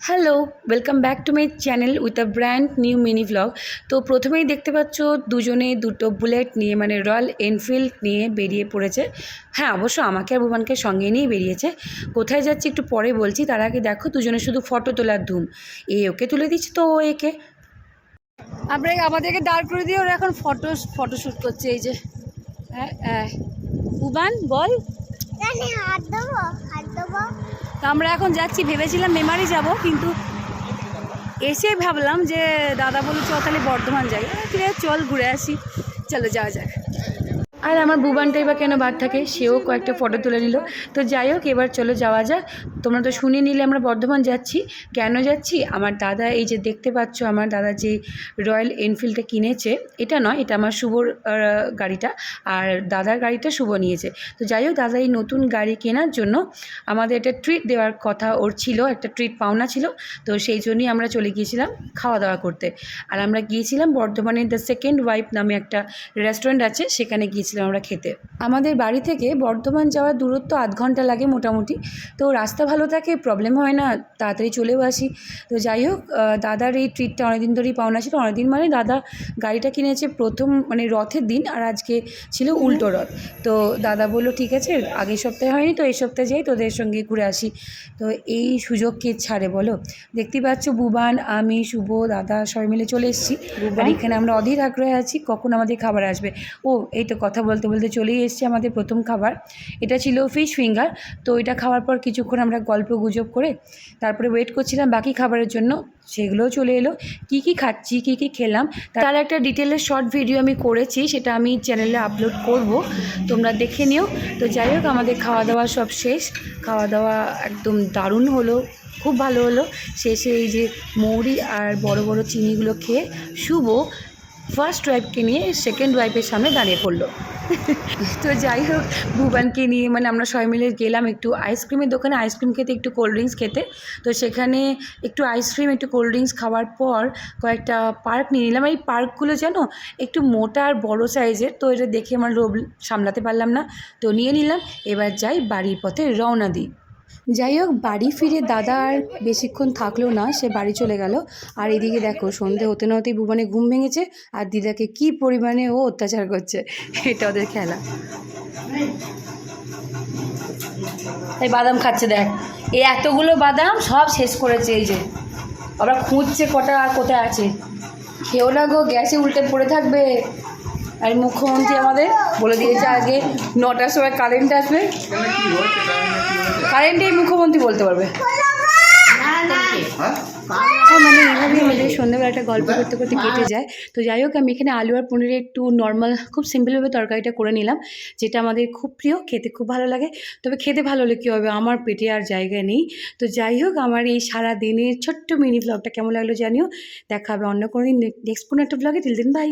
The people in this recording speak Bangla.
Hello welcome back to my channel with a brand new mini vlog তো প্রথমেই দেখতে পাচ্ছ দুজনে দুটো বুলেট নিয়ে মানে রয়্যাল এনফিল্ড নিয়ে বেরিয়ে পড়েছে। হ্যাঁ অবশ্য আমাকে আর ভুবানকে সঙ্গে নিয়েই বেরিয়েছে। কোথায় যাচ্ছি একটু পরে বলছি তার আগে দেখো দুজনে শুধু ফটো তোলার ধুম। এ ওকে তুলে দিচ্ছি তো ও একে। আমরা আমাদেরকে দাঁড় করে দিয়ে ওরা এখন ফটো ফটোশ্যুট করছে এই যে। হ্যাঁ হ্যাঁ। উবান বল। জানি হাত দেবো হাত দেবো তো আমরা এখন যাচ্ছি, ভেবেছিলাম মেমারি যাব, কিন্তু এসে ভাবলাম যে দাদা বলল চ তাহলে বর্ধমান যাই। ঠিক আছে চল ঘুরে আসি। চলো, যাওয়া যাক। আর আমার বুবানটাই বা কেন বাদ থাকে, সেও কয়েকটা ফটো তুলে নিল। তো যাই হোক, এবার চলো যাওয়া যাক। তোমরা তো শুনে নিলে আমরা বর্ধমান যাচ্ছি। কেন যাচ্ছি? আমার দাদা এই যে দেখতে পাচ্ছ, আমার দাদা যে রয়্যাল এনফিল্ডটা কিনেছে, এটা নয়, এটা আমার শুভর গাড়িটা। আর দাদার গাড়িটা শুভ নিয়েছে। তো যাই হোক, দাদা এই নতুন গাড়ি কেনার জন্য আমাদের একটা ট্রিট দেওয়ার কথা ওর ছিল, একটা ট্রিট পাওনা ছিল। তো সেই জন্যই আমরা চলে গিয়েছিলাম খাওয়া দাওয়া করতে। আর আমরা গিয়েছিলাম বর্ধমানের দ্য সেকেন্ড ওয়াইফ নামে একটা রেস্টুরেন্ট আছে, সেখানে গিয়েছিলাম। আমরা খেতে। আমাদের বাড়ি থেকে বর্ধমান যাওয়ার দূরত্ব আধ ঘণ্টা লাগে মোটামুটি। তো রাস্তা ভালো থাকে প্রবলেম হয় না তাড়াতাড়ি চলেও আসি। তো যাই হোক দাদার এই ট্রিটটা অনেকদিন ধরেই পাওনা ছিল। অনেকদিন মানে দাদা গাড়িটা কিনেছে প্রথম মানে রথের দিন আর আজকে ছিল উল্টো রথ। তো দাদা বলল ঠিক আছে আগের সপ্তাহে হয়নি তো এই সপ্তাহে যাই তোদের সঙ্গে ঘুরে আসি। তো এই সুযোগ কে ছাড়ে বলো? দেখতেই পাচ্ছ বুবান আমি শুভ দাদা সবাই মিলে চলে এসেছি। আর এখানে আমরা অধীর আগ্রহে আছি কখন আমাদের খাবার আসবে? ও এই তো কথা বলতে বলতে চলেই এসেছি আমাদের প্রথম খাবার। এটা ছিল ফিশ ফিঙ্গার তো এটা খাওয়ার পর কিছুক্ষণ আমরা গল্প গুজব করে তারপরে ওয়েট করছিলাম বাকি খাবারের জন্য, সেগুলোও চলে এলো। কী কী খাচ্ছি, কী কী খেলাম, তার একটা ডিটেলের শর্ট ভিডিও আমি করেছি, সেটা আমি চ্যানেলে আপলোড করব। তোমরা দেখে নিও। তো যাই হোক, আমাদের খাওয়া দাওয়া সব শেষ। খাওয়া দাওয়া একদম দারুণ হলো, খুব ভালো হলো। শেষে এই যে মৌরি আর বড় বড় চিনিগুলো খেয়ে শুভ ফার্স্ট ওয়াইফকে নিয়ে সেকেন্ড ওয়াইফের সামনে দাঁড়িয়ে পড়ল। তো যাই হোক, ভুবানকে নিয়ে মানে আমরা সবাই মিলে গেলাম একটু আইসক্রিমের দোকানে। আইসক্রিম খেতে একটু কোল্ড ড্রিঙ্কস খেতে। তো সেখানে একটু আইসক্রিম একটু কোল্ড ড্রিঙ্কস খাওয়ার পর কয়েকটা পার্ক নিয়ে নিলাম। এই পার্কগুলো যেন একটু মোটা আর বড়ো সাইজের তো এটা দেখে আমার লোভ সামলাতে পারলাম না। তো নিয়ে নিলাম। এবার যাই বাড়ির পথে রওনা দিই। যাই হোক, বাড়ি ফিরে দাদা আর বেশিক্ষণ থাকল না, সে বাড়ি চলে গেল। আর এদিকে দেখো, সন্ধে হতে না হতেই ভুবনে ঘুম ভেঙেছে আর দিদাকে কি পরিমাণে ও অত্যাচার করছে, এটা ওদের খেলা। এই বাদাম খাচ্ছে দেখ, এই এতগুলো বাদাম সব শেষ করেছে এই যে। আবার খুঁজছে কটা আর কোথায় আছে। খেও না গো, গ্যাসে উল্টে পড়ে থাকবে। আর মুখ্যমন্ত্রী আমাদের বলে দিয়েছে আগে নটার সময় কারেন্ট আসবে। কারেন্টেই মুখ্যমন্ত্রী বলতে পারবে। হ্যাঁ মানে এইভাবেই আমাদের সন্ধ্যাবেলাটা গল্প করতে করতে কেটে যায়। তো যাই হোক, আমি এখানে আলু আর পনিরে একটু নর্মাল খুব সিম্পলভাবে তরকারিটা করে নিলাম, যেটা আমাদের খুব প্রিয়, খেতে খুব ভালো লাগে। তবে খেতে ভালো হলে কী হবে? আমার পেটে আর জায়গা নেই। তো যাই হোক, আমার এই সারা দিনের ছোট্ট মিনি ব্লগটা কেমন লাগল জানিও। দেখা হবে অন্য কোনো দিন নেক্সট কোনো একটা ব্লগে তিল দিন বাই